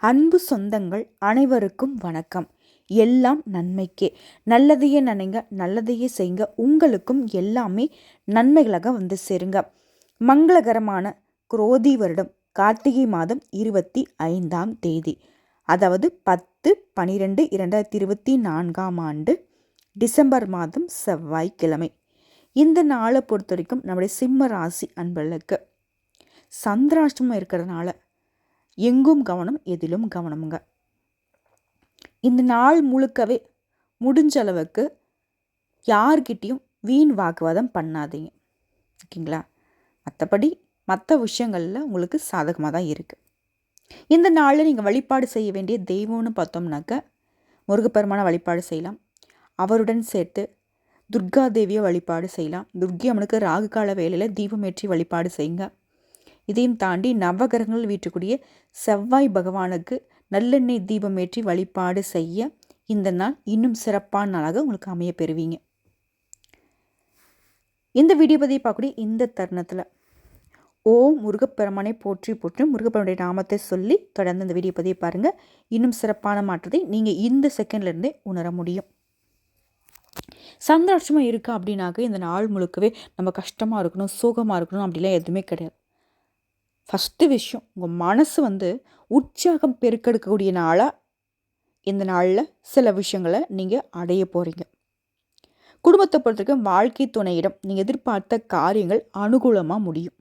அன்பு சொந்தங்கள் அனைவருக்கும் வணக்கம். எல்லாம் நன்மைக்கே. நல்லதையே நினைங்க நல்லதையே செய்யுங்க. உங்களுக்கும் எல்லாமே நன்மைகளாக வந்து சேருங்க. மங்களகரமான குரோதி வருடம் கார்த்திகை மாதம் இருபத்தி ஐந்தாம் தேதி. அதாவது பத்து பனிரெண்டு இரண்டாயிரத்தி இருபத்தி நான்காம் ஆண்டு டிசம்பர் மாதம் செவ்வாய்க்கிழமை. இந்த நாளை பொறுத்த வரைக்கும் நம்முடைய சிம்ம ராசி அன்பர்களுக்கு சந்திராஷ்டமம் இருக்கிறதுனால எங்கும் கவனம் எதிலும் கவனமுங்க. இந்த நாள் முழுக்கவே முடிஞ்ச அளவுக்கு யார்கிட்டேயும் வீண் வாக்குவாதம் பண்ணாதீங்க. ஓகேங்களா? மற்றபடி மற்ற விஷயங்களில் உங்களுக்கு சாதகமாக தான் இருக்குது இந்த நாளில் நீங்கள் வழிபாடு செய்ய வேண்டிய தெய்வம்னு பார்த்தோம்னாக்க முருகப்பெருமான வழிபாடு செய்யலாம். அவருடன் சேர்த்து துர்கா தேவியை வழிபாடு செய்யலாம். துர்கி அம்மனுக்கு ராகு கால வேலையில் தீபமேற்றி வழிபாடு செய்யுங்க. இதையும் தாண்டி நவகிரகங்கள் வீட்டுக்குரிய செவ்வாய் பகவானுக்கு நல்லெண்ணெய் தீபம் ஏற்றி வழிபாடு செய்ய இந்த நாள் இன்னும் சிறப்பான நாளாக உங்களுக்கு அமைய பெறுவீங்க. இந்த வீடியோ பதிவை பார்க்கக்கூடிய இந்த தருணத்தில் ஓம் முருகப்பெருமானை போற்றி போற்றி முருகப்பெருமனுடைய நாமத்தை சொல்லி தொடர்ந்து இந்த வீடியோ பதிவை பாருங்கள் இன்னும் சிறப்பான மாற்றத்தை நீங்கள் இந்த செகண்ட்லேருந்தே உணர முடியும். சந்தோஷமாக இருக்கா அப்படின்னாக்க இந்த நாள் முழுக்கவே நம்ம கஷ்டமாக இருக்கணும் சோகமாக இருக்கணும் அப்படிலாம் எதுவுமே கிடையாது. ஃபஸ்ட்டு விஷயம் உங்கள் மனசு வந்து உற்சாகம் பெருக்கெடுக்கக்கூடிய நாளாக இந்த நாளில் சில விஷயங்களை நீங்கள் அடைய போகிறீங்க குடும்பத்தை பொறுத்தவரைக்கும் வாழ்க்கை துணையிடம் நீங்கள் எதிர்பார்த்த காரியங்கள் அனுகூலமாக முடியும்.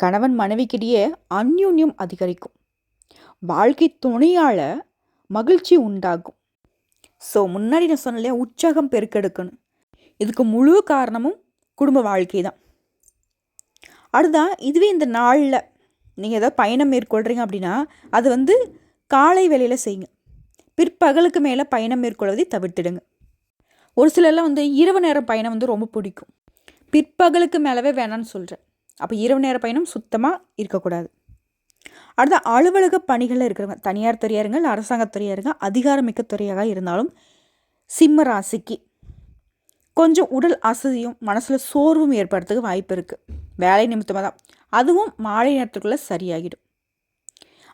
கணவன் மனைவிக்கிடையே அந்யூன்யம் அதிகரிக்கும். வாழ்க்கை துணையால் மகிழ்ச்சி உண்டாகும். ஸோ முன்னாடி நான் சொன்னலையா உற்சாகம் பெருக்கெடுக்கணும். இதுக்கு முழு காரணமும் குடும்ப வாழ்க்கை தான் அடுத்தா இதுவே இந்த நாளில் நீங்கள் ஏதாவது பயணம் மேற்கொள்கிறீங்க அப்படின்னா அது வந்து காலை வேலையில் செய்யுங்க. பிற்பகலுக்கு மேலே பயணம் மேற்கொள்வதை தவிர்த்துடுங்க. ஒரு சிலர்லாம் வந்து இரவு நேர பயணம் வந்து ரொம்ப பிடிக்கும். பிற்பகலுக்கு மேலவே வேணான்னு சொல்கிறேன் அப்போ இரவு நேர பயணம் சுத்தமாக இருக்கக்கூடாது. அடுத்த அலுவலக பணிகளில் இருக்கிறவங்க தனியார் துறையாருங்க இல்லை அரசாங்க துறையாருங்க அதிகாரமிக்க துறையாக இருந்தாலும் சிம்ம ராசிக்கு கொஞ்சம் உடல் அசதியும் மனசில் சோர்வும் ஏற்படுறதுக்கு வாய்ப்பு இருக்குது வேலை நிமித்தமாக தான் அதுவும் மாலை நேரத்துக்குள்ளே சரியாகிடும்.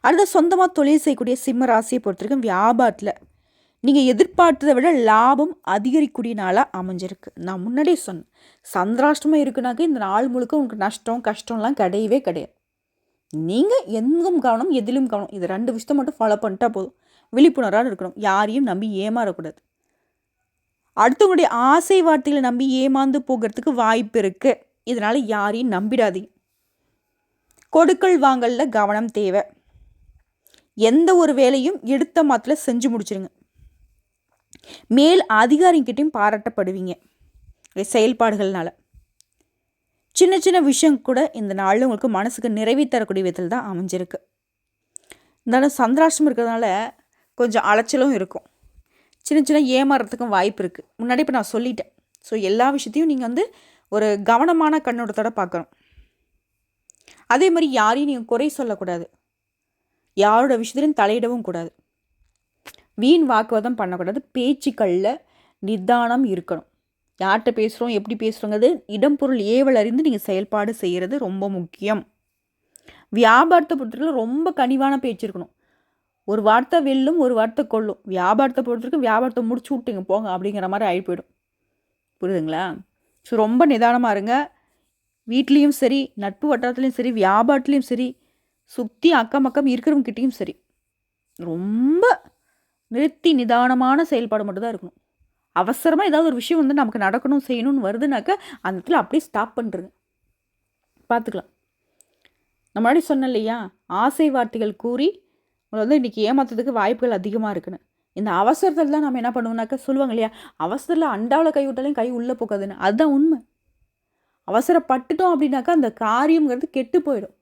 அடுத்த சொந்தமாக தொழில் செய்யக்கூடிய சிம்ம ராசியை பொறுத்தவரைக்கும் வியாபாரத்தில் நீங்கள் எதிர்பார்த்ததை விட லாபம் அதிகரிக்கக்கூடிய நாளாக அமைஞ்சிருக்கு. நான் முன்னாடியே சொன்னேன். சந்திராஷ்டமாக இருக்குனாக்க இந்த நாள் முழுக்க உங்களுக்கு நஷ்டம் கஷ்டம்லாம் கிடையவே கிடையாது. நீங்கள் எங்கும் கவனம் எதிலும் கவனம். இது ரெண்டு விஷயத்தை மட்டும் ஃபாலோ பண்ணிட்டா போதும். விழிப்புணர்வாக இருக்கணும். யாரையும் நம்பி ஏமாறக்கூடாது. அடுத்தவங்களுடைய ஆசை வார்த்தைகளை நம்பி ஏமாந்து போகிறதுக்கு வாய்ப்பு இருக்குது இதனால் யாரையும் நம்பிடாதீங்க. கொடுக்கல் வாங்கலில் கவனம் தேவை. எந்த ஒரு வேலையும் எடுத்த மாத்தில் செஞ்சு முடிச்சிருங்க. மேல் அதிகாரிகிட்டையும் பாராட்டப்படுவீங்க. செயல்பாடுகள்னால. சின்ன சின்ன விஷயம் கூட இந்த நாளில் உங்களுக்கு மனசுக்கு நிறைவி தரக்கூடிய விதத்தில் தான் அமைஞ்சிருக்கு. இருந்தாலும் சந்திராஷ்டம் இருக்கிறதுனால கொஞ்சம் அலைச்சலும் இருக்கும். சின்ன சின்ன ஏமாறுறதுக்கும் வாய்ப்பு இருக்குது முன்னாடி இப்போ நான் சொல்லிட்டேன். ஸோ எல்லா விஷயத்தையும் நீங்கள் வந்து ஒரு கவனமான கண்ணோட்டத்தோட பார்க்கணும். அதே மாதிரி யாரையும் நீங்கள் குறை சொல்லக்கூடாது. யாரோட விஷயத்துலையும் தலையிடவும் கூடாது. வீண் வாக்குவாதம் பண்ணக்கூடாது. பேச்சுக்களில் நிதானம் இருக்கணும். யார்கிட்ட பேசுகிறோம் எப்படி பேசுகிறோங்கிறது இடம் பொருள் ஏவல் அறிந்து நீங்கள் செயல்பாடு செய்கிறது ரொம்ப முக்கியம். வியாபாரத்தை பொறுத்தவரைக்கும் ரொம்ப கனிவான பேச்சு இருக்கணும். ஒரு வார்த்தை வெல்லும் ஒரு வார்த்தை கொள்ளும். வியாபாரத்தை பொறுத்தவரைக்கும் வியாபாரத்தை முடிச்சு விட்டுங்க போங்க அப்படிங்கிற மாதிரி ஆகி போயிடும். புரியுதுங்களா? ஸோ ரொம்ப நிதானமாக இருங்க. வீட்லேயும் சரி நட்பு வட்டாரத்துலேயும் சரி வியாபாரத்துலேயும் சரி சுற்றி அக்கம் பக்கம் இருக்கிறவங்ககிட்டையும் சரி ரொம்ப நிறுத்தி நிதானமான செயல்பாடு மட்டும்தான் இருக்கணும். அவசரமாக ஏதாவது ஒரு விஷயம் வந்து நமக்கு நடக்கணும் செய்யணும்னு வருதுனாக்கா அந்த இடத்துல அப்படியே ஸ்டாப் பண்ணுறேங்க பார்த்துக்கலாம். நம்ம முன்னாடி சொன்னேன் இல்லையா? ஆசை வார்த்தைகள் கூறி உங்களை வந்து இன்றைக்கி ஏமாத்துறதுக்கு வாய்ப்புகள் அதிகமாக இருக்குன்னு. இந்த அவசரத்தில் தான் நம்ம என்ன பண்ணுவோம்னாக்கா சொல்லுவாங்க இல்லையா? அவசரத்தில் அண்டாவில் கை விட்டாலையும் கை உள்ளே போகாதுன்னு. அதுதான் உண்மை. அவசரப்பட்டுட்டோம் அப்படின்னாக்கா அந்த காரியங்கிறது கெட்டு போயிடும்.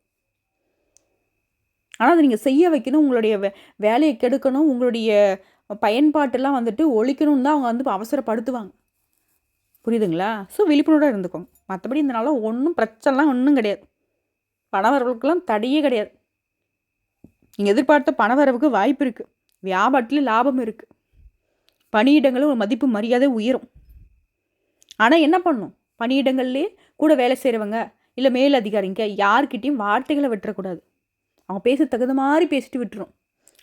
ஆனால் அதை நீங்கள் செய்ய வைக்கணும். உங்களுடைய வே வேலையை கெடுக்கணும். உங்களுடைய பயன்பாட்டெல்லாம் வந்துட்டு ஒழிக்கணும்னு தான் அவங்க வந்து அவசரப்படுத்துவாங்க. புரியுதுங்களா? ஸோ விழிப்புணர்வாக இருந்துக்கோங்க. மற்றபடி இந்த ஒன்றும் பிரச்சனைலாம் ஒன்றும் கிடையாது. பணவர்களுக்கெல்லாம் தடையே கிடையாது. நீங்கள் எதிர்பார்த்த பணவரவுக்கு வாய்ப்பு இருக்குது வியாபாரத்தில் லாபம் இருக்குது பணியிடங்களும் மதிப்பு மரியாதை உயரும். ஆனால் என்ன பண்ணும்? பணியிடங்கள்லேயே கூட வேலை செய்கிறவங்க இல்லை மேல் அதிகாரிங்க யார்கிட்டையும் வார்த்தைகளை விட்டுறக்கூடாது. அவங்க பேச தகுந்த மாதிரி பேசிட்டு விட்டுரும்.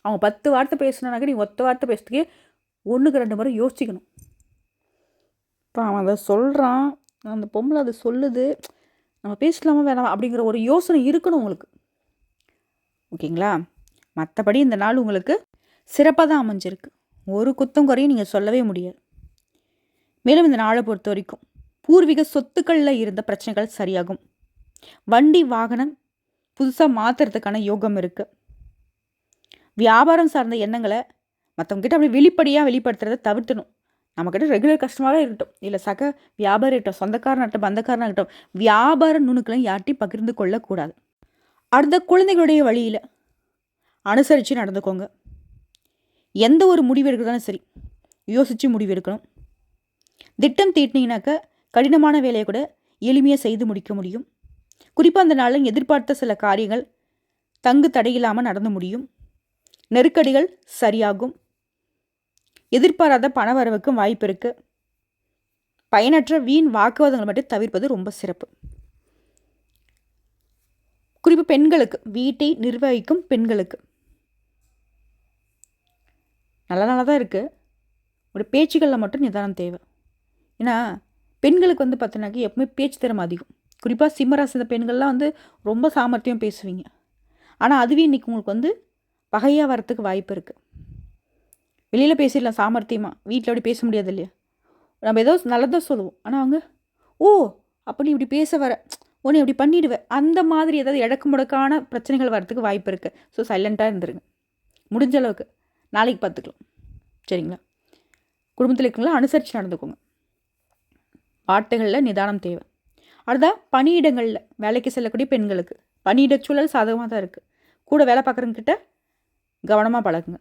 அவங்க பத்து வார்த்தை பேசுனாக்க நீ ஒத்த வார்த்தை பேசுறதுக்கே ஒன்றுக்கு ரெண்டு முறை யோசிக்கணும். இப்போ அவன் அதை சொல்கிறான் அந்த பொம்பளை அதை சொல்லுது. நம்ம பேசலாமா வேணாமா அப்படிங்கிற ஒரு யோசனை இருக்கணும் உங்களுக்கு. ஓகேங்களா? மற்றபடி இந்த நாள் உங்களுக்கு சிறப்பாக தான் அமைஞ்சிருக்கு. ஒரு குத்தம் குறையும் நீங்கள் சொல்லவே முடியாது. மேலும் இந்த நாளை பொறுத்த வரைக்கும் பூர்வீக சொத்துக்களில் இருந்த பிரச்சனைகள் சரியாகும். வண்டி வாகனம் புதுசாக மாற்றுறதுக்கான யோகம் இருக்குது வியாபாரம் சார்ந்த எண்ணங்களை மற்றவங்ககிட்ட அப்படி வெளிப்படையாக வெளிப்படுத்துறதை தவிர்த்தணும். நம்மக்கிட்ட ரெகுலர் கஸ்டமராக இருக்கட்டும். இல்லை சக வியாபாரம் சொந்தக்காரனாகட்டும் பந்தக்காரனாகட்டும் இருக்கட்டும் வியாபார நுணுக்களையும் யார்ட்டையும் பகிர்ந்து கொள்ளக்கூடாது. அடுத்த குழந்தைகளுடைய வழியில் அனுசரித்து நடந்துக்கோங்க. எந்த ஒரு முடிவு எடுக்கிறதாலும் சரி யோசித்து முடிவு எடுக்கணும். திட்டம் தீட்டினீங்கனாக்க கடினமான வேலையை கூட எளிமையாக செய்து முடிக்க முடியும். குறிப்பாக அந்த நாளில் எதிர்பார்த்த சில காரியங்கள் தங்கு தடையில்லாமல் நடந்து முடியும். நெருக்கடிகள் சரியாகும். எதிர்பாராத பணவரவுக்கும் வாய்ப்பு இருக்குது பயனற்ற வீண் வாக்குவாதங்களை மட்டும் தவிர்ப்பது ரொம்ப சிறப்பு. குறிப்பு பெண்களுக்கு வீட்டை நிர்வகிக்கும் பெண்களுக்கு. நல்ல நல்லா தான் இருக்குது ஒரு பேச்சுகளில் மட்டும் நிதானம் தேவை. ஏன்னா பெண்களுக்கு வந்து பார்த்தீங்கன்னாக்கி எப்பவுமே பேச்சு திறமை அதிகம். குறிப்பாக சிம்மராசி பெண்கள்லாம் வந்து ரொம்ப சாமர்த்தியம் பேசுவீங்க. ஆனால் அதுவே இன்றைக்கி உங்களுக்கு வந்து பகையாக வரத்துக்கு வாய்ப்பு இருக்குது வெளியில் பேசிடலாம் சாமர்த்தியமாக வீட்டில் அப்படி பேச முடியாது இல்லையா? நம்ம ஏதோ நல்லதாக சொல்லுவோம். ஆனால் அவங்க ஓ அப்படி இப்படி பேச வர. உன்னை இப்படி பண்ணிடுவேன் அந்த மாதிரி ஏதாவது இடக்கு முடக்கான பிரச்சனைகள் வரத்துக்கு வாய்ப்பு இருக்குது ஸோ சைலண்ட்டாக இருந்துருங்க. முடிஞ்ச அளவுக்கு. நாளைக்கு பார்த்துக்கலாம். சரிங்களா? குடும்பத்தில் இருக்கவங்கள அனுசரித்து நடந்துக்கோங்க. வார்த்தைகளில் நிதானம் தேவை. அடுத்தா பணியிடங்களில் வேலைக்கு செல்லக்கூடிய பெண்களுக்கு. பணியிட சூழல் சாதகமாக தான் இருக்குது கூட வேலை பார்க்குறவங்கிட்ட கவனமாக பழகுங்க.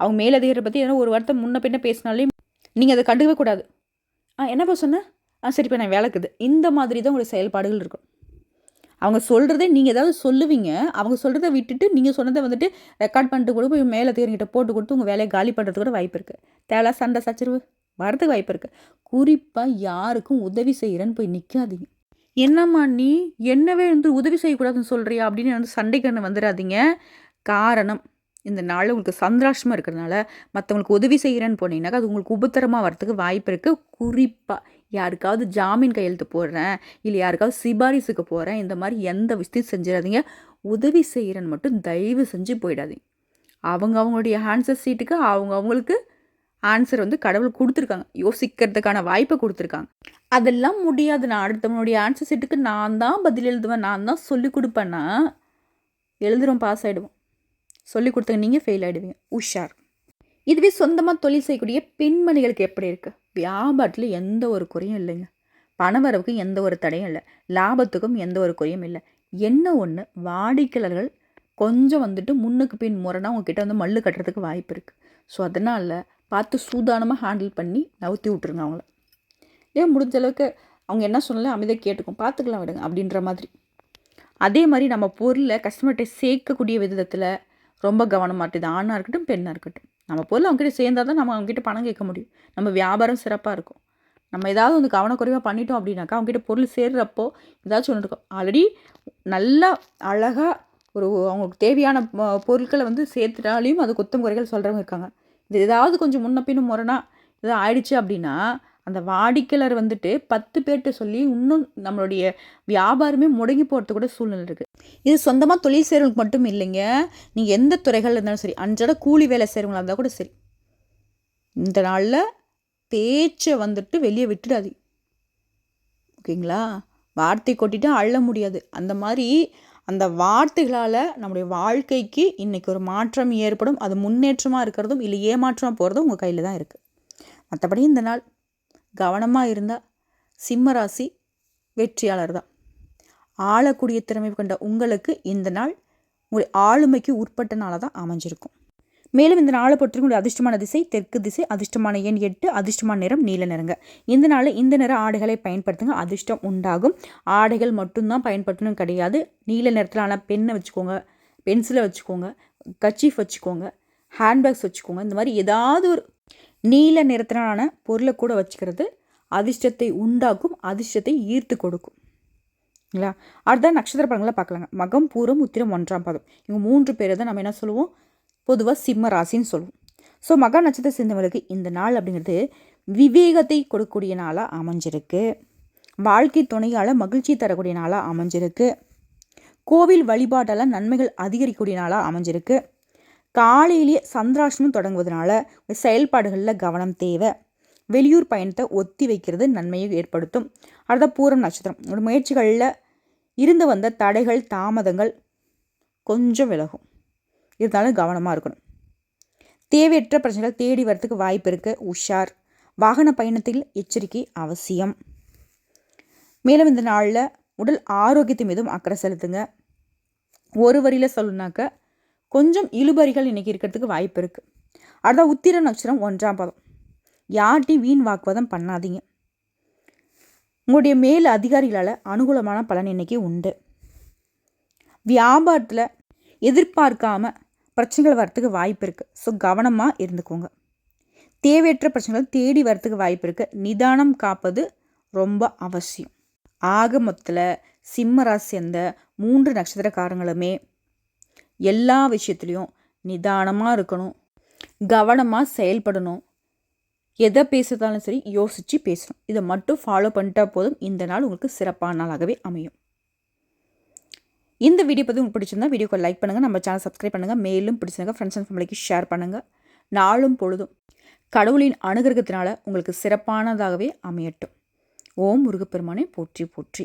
அவங்க மேலதிகாரி பற்றி ஏதோ ஒரு வார்த்தை முன்ன பின்ன பேசினாலே நீங்கள் அதை கண்டுக்கவே கூடாது. ஆ என்னப்பா சொன்னேன் ஆ சரிப்பா நான் வேலைக்குது இந்த மாதிரி தான் உங்களுடைய செயல்பாடுகள் இருக்கும். அவங்க சொல்கிறதே நீங்கள் ஏதாவது சொல்லுவீங்க. அவங்க சொல்கிறத விட்டுட்டு நீங்கள் சொன்னதை வந்துட்டு ரெக்கார்ட் பண்ணிட்டு கூட போய் மேலே தேர்கிட்ட போட்டு கொடுத்து உங்கள் வேலையை காலி பண்ணுறதுக்கு கூட வாய்ப்பு இருக்குது தேவை சண்டை சச்சரவு வரதுக்கு வாய்ப்பு இருக்குது குறிப்பாக யாருக்கும் உதவி செய்கிறேன்னு போய் நிற்காதீங்க என்னம்மா நீ என்னவே வந்து உதவி செய்யக்கூடாதுன்னு சொல்கிறியா அப்படின்னு வந்து சண்டைக்கு வந்துடாதீங்க காரணம் இந்த நாள் உங்களுக்கு சந்திராஷ்டமாக இருக்கிறதுனால மற்றவங்களுக்கு உதவி செய்கிறேன்னு போனீங்கன்னாக்கா அது உங்களுக்கு உபத்திரமாக வரத்துக்கு வாய்ப்பு இருக்குது குறிப்பாக யாருக்காவது ஜாமீன் கையெழுத்து போடுறேன் இல்லை யாருக்காவது சிபாரிசுக்கு போகிறேன் இந்த மாதிரி எந்த விஷயத்தையும் செஞ்சிடாதீங்க. உதவி செய்கிறேன்னு மட்டும் தயவு செஞ்சு போயிடாதீங்க. அவங்க அவங்களுடைய ஆன்சர் சீட்டுக்கு அவங்க அவங்களுக்கு ஆன்சர் வந்து கடவுள் கொடுத்துருக்காங்க. யோசிக்கிறதுக்கான வாய்ப்பை கொடுத்துருக்காங்க. அதெல்லாம் முடியாது. நான் அடுத்தவனுடைய ஆன்சர் சீட்டுக்கு நான் தான் பதில் எழுதுவேன். நான் தான் சொல்லி கொடுப்பேன்னா எழுதுகிறோம் பாஸ் ஆகிடுவோம் சொல்லி கொடுத்தங்க நீங்கள் ஃபெயில் ஆகிடுவீங்க உஷார். இதுவே சொந்தமாக தொழில் செய்யக்கூடிய பெண்மணிகளுக்கு எப்படி இருக்குது வியாபாரத்தில் எந்த ஒரு குறையும் இல்லைங்க. பணவரவுக்கும் எந்த ஒரு தடையும் இல்லை. லாபத்துக்கும் எந்த ஒரு குறையும் இல்லை. என்ன ஒன்று வாடிக்கையாளர்கள் கொஞ்சம் வந்துட்டு முன்னுக்கு பின் முறைனா உங்ககிட்ட வந்து மல்லு கட்டுறதுக்கு வாய்ப்பு இருக்குது ஸோ அதனால் பார்த்து சூதானமாக ஹேண்டில் பண்ணி நவுத்தி விட்ருங்க அவங்கள. ஏன் முடிஞ்ச அளவுக்கு அவங்க என்ன சொன்னாலும் அமைதியாக கேட்டுக்கும். பார்த்துக்கலாம் விடுங்க அப்படின்ற மாதிரி. அதே மாதிரி நம்ம பொருளை கஸ்டமர்கிட்ட சேர்க்கக்கூடிய விதத்தில் ரொம்ப கவனமாக இருக்குது ஆணாக இருக்கட்டும் பெண்ணாக இருக்கட்டும். நம்ம பொருள் அவங்ககிட்ட சேர்ந்தால் தான் நம்ம அவங்ககிட்ட பணம் கேட்க முடியும். நம்ம வியாபாரம் சிறப்பாக இருக்கும். நம்ம ஏதாவது வந்து கவனக்குறைவாக பண்ணிட்டோம் அப்படின்னாக்கா அவங்ககிட்ட பொருள் சேர்றப்போ ஏதாச்சும் ஒன்று இருக்கும். ஆல்ரெடி நல்லா அழகாக ஒரு அவங்களுக்கு தேவையான பொருட்களை வந்து சேர்த்துட்டாலையும் அது குத்தம் குறைகள் சொல்கிறவங்க இருக்காங்க. இது ஏதாவது கொஞ்சம் முன்ன பின்னும் முறைனா இது ஆயிடுச்சு அப்படின்னா அந்த வாடிக்கையாளர் வந்துட்டு பத்து பேர்கிட்ட சொல்லி இன்னும் நம்மளுடைய வியாபாரமே முடங்கி போகிறது கூட சூழ்நிலை இருக்குது இது சொந்தமாக தொழில் செய்கிறவங்களுக்கு மட்டும் இல்லைங்க. நீங்கள் எந்த துறைகளில் இருந்தாலும் சரி அன்றாட கூலி வேலை செய்கிறவங்களா இருந்தால் கூட சரி. இந்த நாளில் பேச்சை வந்துட்டு வெளியே விட்டுடாது. ஓகேங்களா? வார்த்தை கொட்டிட்டு அள்ள முடியாது. அந்த மாதிரி அந்த வார்த்தைகளால் நம்முடைய வாழ்க்கைக்கு இன்றைக்கி ஒரு மாற்றம் ஏற்படும். அது முன்னேற்றமாக இருக்கிறதும் இல்லை ஏமாற்றமாக போகிறதும் உங்கள் கையில் தான் இருக்குது மற்றபடி இந்த நாள் கவனமாக இருந்தால் சிம்மராசி வெற்றியாளர் தான் ஆளக்கூடிய திறமை கொண்ட உங்களுக்கு இந்த நாள் உங்களுடைய ஆளுமைக்கு உட்பட்ட நாளாக தான் அமைஞ்சிருக்கும். மேலும் இந்த நாளை பொறுத்தவரைக்கும் அதிர்ஷ்டமான திசை தெற்கு திசை அதிர்ஷ்டமான எண் எட்டு அதிர்ஷ்டமான நிறம் நீல நிறங்க. இந்த நாளில் இந்த நிற ஆடைகளை பயன்படுத்துங்க அதிர்ஷ்டம் உண்டாகும். ஆடைகள் மட்டும்தான் பயன்படுத்தணும் கிடையாது. நீல நிறத்திலான பெண்ணை வச்சுக்கோங்க பென்சிலை வச்சுக்கோங்க கச்சீஃப் வச்சுக்கோங்க ஹேண்ட்பேக்ஸ் வச்சுக்கோங்க. இந்த மாதிரி ஏதாவது ஒரு நீல நிறத்தினான பொருளை கூட வச்சுக்கிறது அதிர்ஷ்டத்தை உண்டாக்கும் அதிர்ஷ்டத்தை ஈர்த்து கொடுக்கும். இல்லையா? அடுத்த நட்சத்திர படங்களை பார்க்கலாங்க. மகம் பூரம் உத்திரம் ஒன்றாம் பதம். இவங்க மூன்று பேரை தான் நம்ம என்ன சொல்லுவோம்? பொதுவாக சிம்ம ராசின்னு சொல்லுவோம். ஸோ மகா நட்சத்திர சேர்ந்தவர்களுக்கு இந்த நாள் அப்படிங்கிறது விவேகத்தை கொடுக்கக்கூடிய நாளாக அமைஞ்சிருக்கு. வாழ்க்கை துணையால் மகிழ்ச்சி தரக்கூடிய நாளாக அமைஞ்சிருக்கு. கோவில் வழிபாட்டால் நன்மைகள் அதிகரிக்கக்கூடிய நாளாக அமைஞ்சிருக்கு. காலையிலேயே சந்திராஷ்டமம் தொடங்குவதனால செயல்பாடுகளில் கவனம் தேவை. வெளியூர் பயணத்தை ஒத்தி வைக்கிறது நன்மையை ஏற்படுத்தும். அடுத்த பூரம் நட்சத்திரம். ஒரு முயற்சிகளில் இருந்து வந்த தடைகள் தாமதங்கள் கொஞ்சம் விலகும். இருந்தாலும் கவனமாக இருக்கணும். தேவையற்ற பிரச்சனைகள் தேடி வரத்துக்கு வாய்ப்பு இருக்குது உஷார். வாகன பயணத்தில் எச்சரிக்கை அவசியம். மேலும் இந்த நாளில் உடல் ஆரோக்கியத்தை மீதும் அக்கறை செலுத்துங்க. ஒரு வரியில் சொல்லணுனாக்க கொஞ்சம் இழுபறிகள் இன்றைக்கி இருக்கிறதுக்கு வாய்ப்பு இருக்குது அடுத்த உத்திர நட்சத்திரம் ஒன்றாம் பதம். யார்ட்டையும் வீண் வாக்குவாதம் பண்ணாதீங்க. உங்களுடைய மேல் அதிகாரிகளால் அனுகூலமான பலன் இன்றைக்கி உண்டு. வியாபாரத்தில் எதிர்பார்க்காம பிரச்சனைகள் வரத்துக்கு வாய்ப்பு இருக்குது ஸோ கவனமாக இருந்துக்கோங்க. தேவையற்ற பிரச்சனைகள் தேடி வரத்துக்கு வாய்ப்பு இருக்குது நிதானம் காப்பது ரொம்ப அவசியம். ஆக மொத்தத்தில் சிம்ம ராசி அந்த மூன்று நட்சத்திரக்காரங்களுமே எல்லா விஷயத்துலேயும் நிதானமாக இருக்கணும் கவனமாக செயல்படணும். எதை பேசுறதாலும் சரி யோசித்து பேசணும். இதை மட்டும் ஃபாலோ பண்ணிட்டா போதும். இந்த நாள் உங்களுக்கு சிறப்பான நாளாகவே அமையும். இந்த வீடியோ பற்றி உங்களுக்கு பிடிச்சிருந்தா வீடியோக்கு லைக் பண்ணுங்கள் நம்ம சேனல் சப்ஸ்கிரைப் பண்ணுங்கள் மேலும் பிடிச்சிருங்க ஃப்ரெண்ட்ஸ் அண்ட் ஃபேமிலிக்கு ஷேர் பண்ணுங்கள் நாளும் பொழுதும் கடவுளின் அனுகிரகத்தினால உங்களுக்கு சிறப்பானதாகவே அமையட்டும். ஓம் முருகப்பெருமானை போற்றி போற்றி.